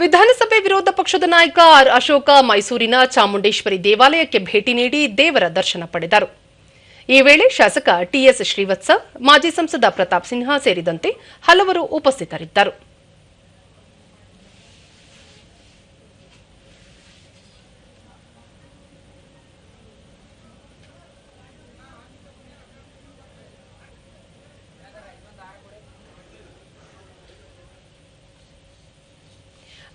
ವಿಧಾನಸಭೆ ವಿರೋಧ ಪಕ್ಷದ ನಾಯಕ ಆರ್ ಅಶೋಕ ಮೈಸೂರಿನ ಚಾಮುಂಡೇಶ್ವರಿ ದೇವಾಲಯಕ್ಕೆ ಭೇಟಿ ನೀಡಿ ದೇವರ ದರ್ಶನ ಪಡೆದರು. ಈ ವೇಳೆ ಶಾಸಕ ಟಿಎಸ್ ಶ್ರೀವತ್ಸ, ಮಾಜಿ ಸಂಸದ ಪ್ರತಾಪ್ ಸಿನ್ಹಾ ಸೇರಿದಂತೆ ಹಲವರು ಉಪಸ್ಥಿತರಿದ್ದರು.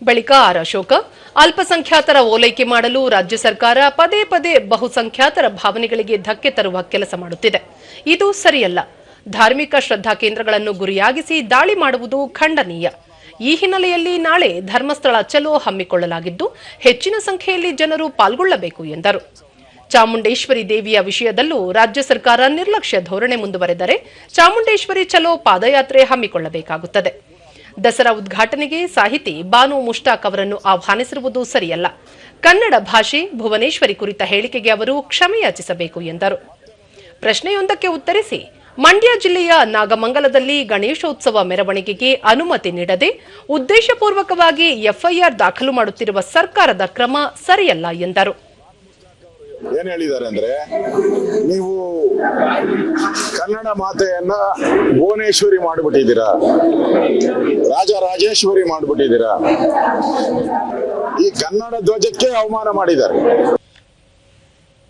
ಬಳಿಕ ಆರ್ ಅಶೋಕ, ಅಲ್ಪಸಂಖ್ಯಾತರ ಓಲೈಕೆ ಮಾಡಲು ರಾಜ್ಯ ಸರ್ಕಾರ ಪದೇ ಪದೇ ಬಹುಸಂಖ್ಯಾತರ ಭಾವನೆಗಳಿಗೆ ಧಕ್ಕೆ ತರುವ ಕೆಲಸ ಮಾಡುತ್ತಿದೆ. ಇದು ಸರಿಯಲ್ಲ. ಧಾರ್ಮಿಕ ಶ್ರದ್ಧಾ ಕೇಂದ್ರಗಳನ್ನು ಗುರಿಯಾಗಿಸಿ ದಾಳಿ ಮಾಡುವುದು ಖಂಡನೀಯ. ಈ ಹಿನ್ನೆಲೆಯಲ್ಲಿ ನಾಳೆ ಧರ್ಮಸ್ಥಳ ಚಲೋ ಹಮ್ಮಿಕೊಳ್ಳಲಾಗಿದ್ದು, ಹೆಚ್ಚಿನ ಸಂಖ್ಯೆಯಲ್ಲಿ ಜನರು ಪಾಲ್ಗೊಳ್ಳಬೇಕು ಎಂದರು. ಚಾಮುಂಡೇಶ್ವರಿ ದೇವಿಯ ವಿಷಯದಲ್ಲೂ ರಾಜ್ಯ ಸರ್ಕಾರ ನಿರ್ಲಕ್ಷ್ಯ ಧೋರಣೆ ಮುಂದುವರೆದರೆ ಚಾಮುಂಡೇಶ್ವರಿ ಚಲೋ ಪಾದಯಾತ್ರೆ ಹಮ್ಮಿಕೊಳ್ಳಬೇಕಾಗುತ್ತದೆ. ದಸರಾ ಉದ್ಘಾಟನೆಗೆ ಸಾಹಿತಿ ಬಾನು ಮುಷ್ಟಾಕ್ ಅವರನ್ನು ಆಹ್ವಾನಿಸಿರುವುದು ಸರಿಯಲ್ಲ. ಕನ್ನಡ ಭಾಷೆ ಭುವನೇಶ್ವರಿ ಕುರಿತ ಹೇಳಿಕೆಗೆ ಅವರು ಕ್ಷಮೆಯಾಚಿಸಬೇಕು ಎಂದರು. ಪ್ರಶ್ನೆಯೊಂದಕ್ಕೆ ಉತ್ತರಿಸಿ, ಮಂಡ್ಯ ಜಿಲ್ಲೆಯ ನಾಗಮಂಗಲದಲ್ಲಿ ಗಣೇಶೋತ್ಸವ ಮೆರವಣಿಗೆಗೆ ಅನುಮತಿ ನೀಡದೆ ಉದ್ದೇಶಪೂರ್ವಕವಾಗಿ ಎಫ್ಐಆರ್ ದಾಖಲು ಮಾಡುತ್ತಿರುವ ಸರ್ಕಾರದ ಕ್ರಮ ಸರಿಯಲ್ಲ ಎಂದರು. ಏನ್ ಹೇಳಿದ್ದಾರೆ ಅಂದ್ರೆ, ನೀವು ಕನ್ನಡ ಮಾತೆಯನ್ನ ಭುವನೇಶ್ವರಿ ಮಾಡ್ಬಿಟ್ಟಿದ್ದೀರಾ? ರಾಜ ರಾಜೇಶ್ವರಿ ಮಾಡ್ಬಿಟ್ಟಿದ್ದೀರಾ? ಈ ಕನ್ನಡ ಧ್ವಜಕ್ಕೆ ಅವಮಾನ ಮಾಡಿದ್ದಾರೆ.